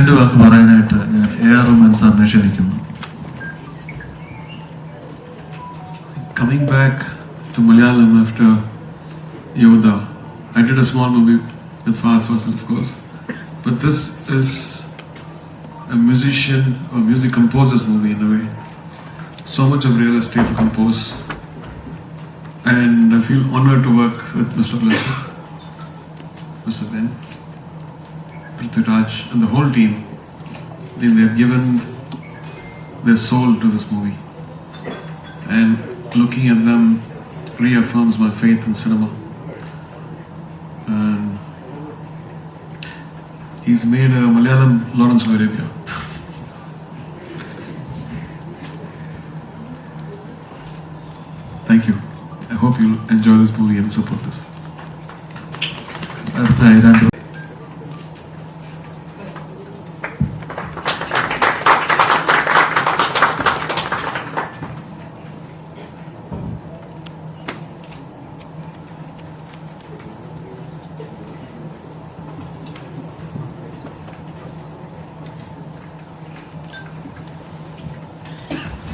രണ്ട് വാക്ക് പറയാനായിട്ട് ഞാൻ എ ആർ റഹ്മാൻ സാറിനെ ക്ഷണിക്കുന്നു Coming back to Malayalam after Yoda, I did a small movie with Fahad Fasil, of course. But this is a musician or music composer's movie in a way. So much of real estate to compose. And I feel honored to work with Mr. Blessing, Mr. Ben, Prithviraj, and the whole team. They, they've given their soul to this movie. And looking at them reaffirms my faith in cinema. Um, he's made a Malayalam Lawrence of Arabia. Thank you. I hope you'll enjoy this movie and support this.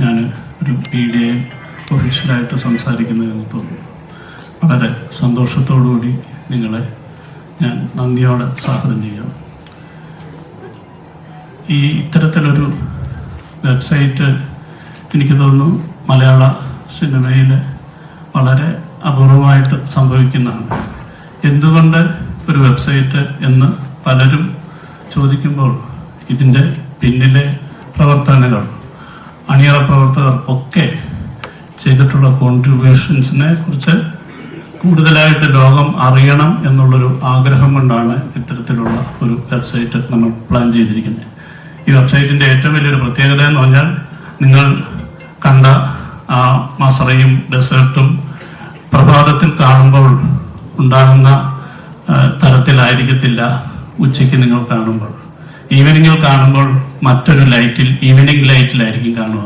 ഞാൻ ഒരു മീഡിയയിൽ ഒഫീഷ്യലായിട്ട് സംസാരിക്കുന്നതെന്ന് തോന്നുന്നു വളരെ സന്തോഷത്തോടുകൂടി നിങ്ങളെ ഞാൻ നന്ദിയോടെ സ്വാഗതം ചെയ്യുന്നു. ഈ ഇത്തരത്തിലൊരു വെബ്സൈറ്റ് എനിക്ക് തോന്നുന്നു മലയാള സിനിമയിൽ വളരെ അപൂർവമായിട്ട് സംഭവിക്കുന്നതാണ്. എന്തുകൊണ്ട് ഒരു വെബ്സൈറ്റ് എന്ന് പലരും ചോദിക്കുമ്പോൾ ഇതിന്റെ പിന്നിലെ പ്രവർത്തനങ്ങൾ അണിയറ പ്രവർത്തകർ ഒക്കെ ചെയ്തിട്ടുള്ള കോൺട്രിബ്യൂഷൻസിനെ കുറിച്ച് കൂടുതലായിട്ട് ലോകം അറിയണം എന്നുള്ളൊരു ആഗ്രഹം കൊണ്ടാണ് ഇത്തരത്തിലുള്ള ഒരു വെബ്സൈറ്റ് നമ്മൾ പ്ലാൻ ചെയ്തിരിക്കുന്നത്. ഈ വെബ്സൈറ്റിന്റെ ഏറ്റവും വലിയൊരു പ്രത്യേകത എന്ന് പറഞ്ഞാൽ നിങ്ങൾ കണ്ട ആ മസറയും ഡെസേർട്ടും പ്രഭാതത്തിൽ കാണുമ്പോൾ ഉണ്ടാകുന്ന തരത്തിലായിരിക്കത്തില്ല ഉച്ചയ്ക്ക് നിങ്ങൾ കാണുമ്പോൾ. ഈവനിങ്ങിൽ കാണുമ്പോൾ മറ്റൊരു ലൈറ്റിൽ ഈവനിങ് ലൈറ്റിലായിരിക്കും കാണുക.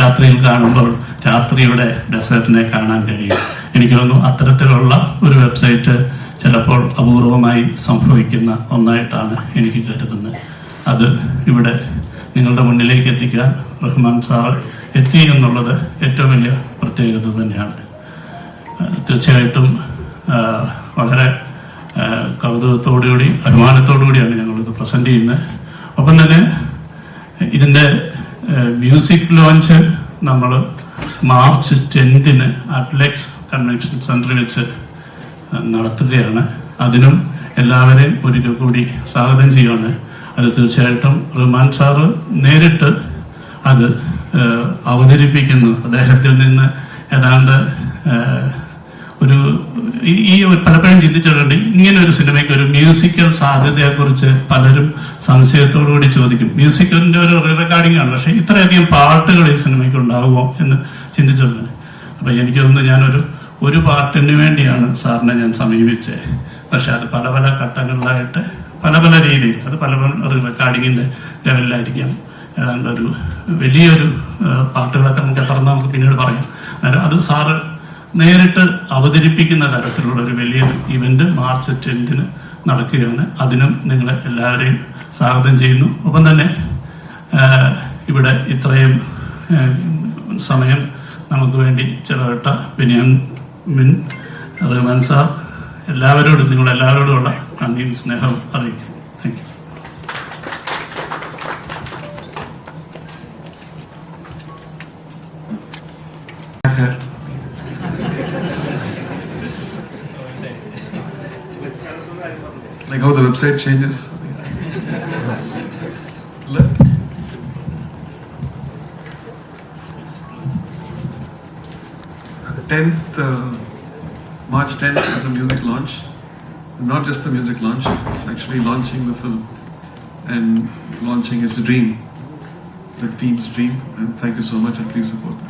രാത്രിയിൽ കാണുമ്പോൾ രാത്രിയുടെ ഡെസേർട്ടിനെ കാണാൻ കഴിയും. എനിക്ക് തോന്നുന്നു അത്തരത്തിലുള്ള ഒരു വെബ്സൈറ്റ് ചിലപ്പോൾ അപൂർവമായി സംഭവിക്കുന്ന ഒന്നായിട്ടാണ് എനിക്ക് കരുതുന്നത്. അത് ഇവിടെ നിങ്ങളുടെ മുന്നിലേക്ക് എത്തിക്കാൻ റഹ്മാൻ സാറ് എത്തി എന്നുള്ളത് ഏറ്റവും വലിയ പ്രത്യേകത തന്നെയാണ്. തീർച്ചയായിട്ടും വളരെ കൗതുകത്തോടുകൂടി അഭിമാനത്തോടുകൂടിയാണ് ഞങ്ങളിത് പ്രസന്റ് ചെയ്യുന്നത്. ഒപ്പം തന്നെ ഇതിന്റെ മ്യൂസിക് ലോഞ്ച് നമ്മൾ മാർച്ച് ടെൻത്തിന് അത്ലറ്റിക്സ് കൺവെൻഷൻ സെന്ററിൽ വെച്ച് നടത്തുകയാണ്. അതിനും എല്ലാവരെയും ഒരിക്കൽ കൂടി സ്വാഗതം ചെയ്യുകയാണ് അത് തീർച്ചയായിട്ടും റഹ്മാൻ സാറ് നേരിട്ട് അത് അവതരിപ്പിക്കുന്നു. അദ്ദേഹത്തിൽ നിന്ന് ഏതാണ്ട് ഒരു ഈ- പലപ്പോഴും ചിന്തിച്ചിട്ടുണ്ട് ഇങ്ങനെ ഒരു സിനിമയ്ക്ക് ഒരു മ്യൂസിക്കൽ സാധ്യതയെക്കുറിച്ച് പലരും സംശയത്തോടു കൂടി ചോദിക്കും. മ്യൂസിക്കലിന്റെ ഒരു റീ റെക്കോർഡിംഗ് ആണ് പക്ഷേ ഇത്രയധികം പാട്ടുകൾ ഈ സിനിമയ്ക്ക് ഉണ്ടാകുമോ എന്ന് ചിന്തിച്ചിട്ടുണ്ട്. അപ്പൊ എനിക്ക് തോന്നുന്നു ഞാനൊരു ഒരു പാട്ടിന് വേണ്ടിയാണ് സാറിനെ ഞാൻ സമീപിച്ചത് പക്ഷെ അത് പല പല ഘട്ടങ്ങളിലായിട്ട് പല പല രീതിയിൽ അത് പല പല റെക്കോർഡിങ്ങിന്റെ ലെവലിലായിരിക്കാം. ഏതാണ്ട് ഒരു വലിയൊരു പാട്ടുകളൊക്കെ നമുക്ക് എത്ര നമുക്ക് പിന്നീട് പറയാം. അത് സാറ് നേരിട്ട് അവതരിപ്പിക്കുന്ന തരത്തിലുള്ള ഒരു വലിയ ഇവന്റ് മാർച്ച് ടെൻത്തിന് നടക്കുകയാണ്. അതിനും നിങ്ങളെ എല്ലാവരെയും സ്വാഗതം ചെയ്യുന്നു. ഒപ്പം തന്നെ ഇവിടെ ഇത്രയും സമയം നമുക്ക് വേണ്ടി ചെലവിട്ട ബെന്യാമിൻ റഹ്മാൻ സാർ എല്ലാവരോടും നിങ്ങളെല്ലാവരോടുമുള്ള നന്ദിയും സ്നേഹവും അറിയിക്കും thank you like how the website changes. Tenth, uh, March tenth is the music launch. Not just the music launch; it's actually launching the film. and launching its dream, the team's dream. And thank you so much, and please support.